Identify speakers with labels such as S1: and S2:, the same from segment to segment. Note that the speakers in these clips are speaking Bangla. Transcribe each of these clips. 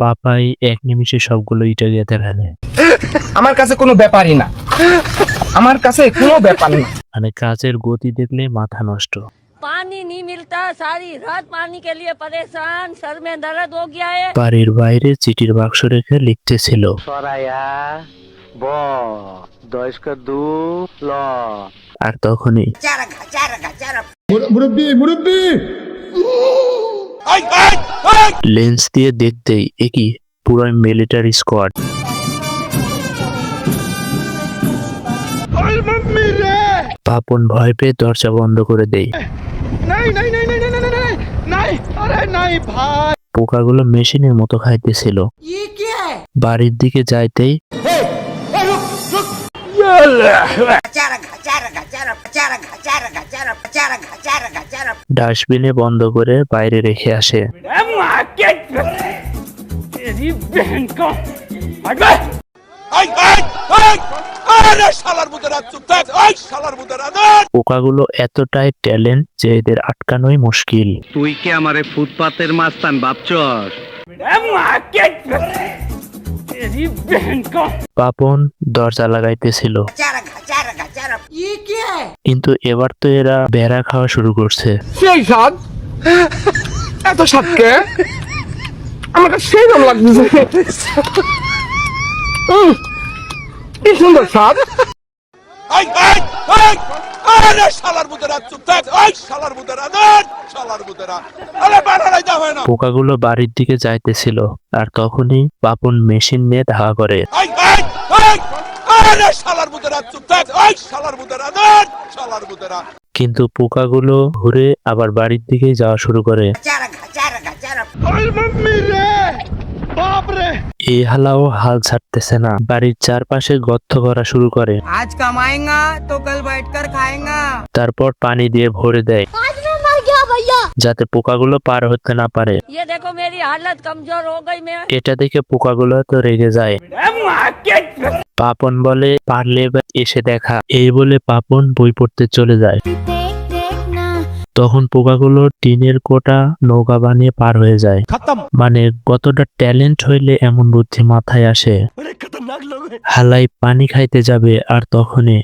S1: পাপাই এক নিমিষে সবগুলো ইটা গেঁথে ফেলে
S2: আমার কাছে কোনো ব্যাপারই না আমার কাছে কোনো ব্যাপার না
S1: মানে কাজের গতি দেখলে মাথা নষ্ট
S3: पानी नहीं मिलता सारी रात पानी के लिए परेशान सर में दर्द हो गया है
S1: বাড়ির বাইরে চিঠির বাক্স রেখে লিখতেছিল
S4: সরাইয়া ব দশক দু ল
S1: আর তখনই লেন্স দিয়ে দেখতেই একই পুরো মিলিটারি স্কোয়াড। পাপন ভয় পেয়ে দরজা বন্ধ করে দেয়। পোকাগুলো মেশিনের মতো খাইতেছিল। বাড়ির দিকে যাইতেই ডাস্টবিনে বন্ধ করে বাইরে রেখে আসে। পোকাগুলো এতটাই ট্যালেন্ট যে এদের আটকানোই মুশকিল।
S4: তুই কি আমারে ফুটপাতের মাস্তান ভাবছস?
S1: পাপন দরজা লাগাইতেছিল। কিন্তু এবার তো এরা বেড়া খাওয়া শুরু করছে।
S2: সেই স্বাদ? এত স্বাদকে আমার কাছে সেই রকম লাগতেছে। কি সুন্দর স্বাদ।
S1: পোকাগুলো বাড়ির দিকে যাইতেছিল আর তখনই পাপন মেশিন নিয়ে ধাওয়া করে। কিন্তু পোকাগুলো ঘুরে আবার বাড়ির দিকেই যাওয়া শুরু করে। এই বেহালাও হাল ছাড়তেছে না। বাড়ির চারপাশে গর্ত করা শুরু করে।
S5: আজ কামায়েঙ্গা তো কাল বাইটকার
S1: তারপর পানি দিয়ে ভরে দেয়। যাতে পোকাগুলো পার হতে না পারে। এটা দেখে পোকাগুলো তো রেগে যায়। পাপন বলে পারলে এসে দেখা। এই বলে পাপন বই পড়তে চলে যায়। তখন পোকাগুলো টিনের কোটা নৌকা বানিয়ে পার হয়ে যায়। মানে কতটা ট্যালেন্ট হইলে এমন বুদ্ধি মাথায় আসে। হালাই পানি খাইতে যাবে আর তখনই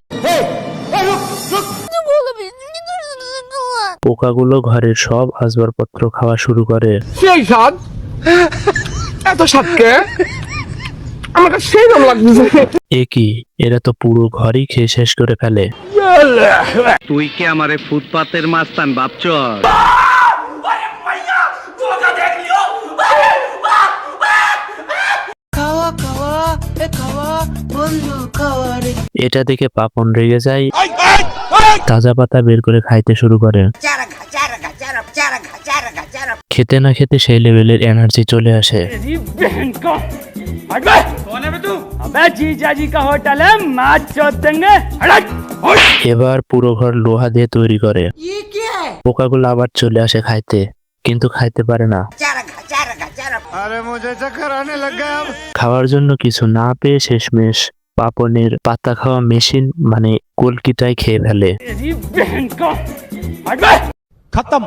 S1: পোকাগুলো ঘরের সব আসবাবপত্র খাওয়া শুরু করে।
S2: সেই স্বাদ? এত স্বাদকে আমাকে সেই
S1: এ কি? এরা তো পুরো ঘরই খেয়ে শেষ করে ফেলে।
S4: তুই কি আমারে ফুটপাতের মাস্তান
S5: বাপচর
S1: এটা দেখে পাপন রেগে যায়। তাজা পাতা বের করে খাইতে শুরু করে। খেতে না খেতে সেই লেভেলের এনার্জি চলে আসে। এবার পুরো ঘর লোহা দিয়ে তৈরি করে। পোকাগুলো আবার চলে আসে খাইতে কিন্তু খাইতে পারে না। খাওয়ার জন্য কিছু না পেয়ে শেষমেশ পাপনের পাতা খাওয়া মেশিন মানে কলকিটাই খেয়ে ফেলে। খতম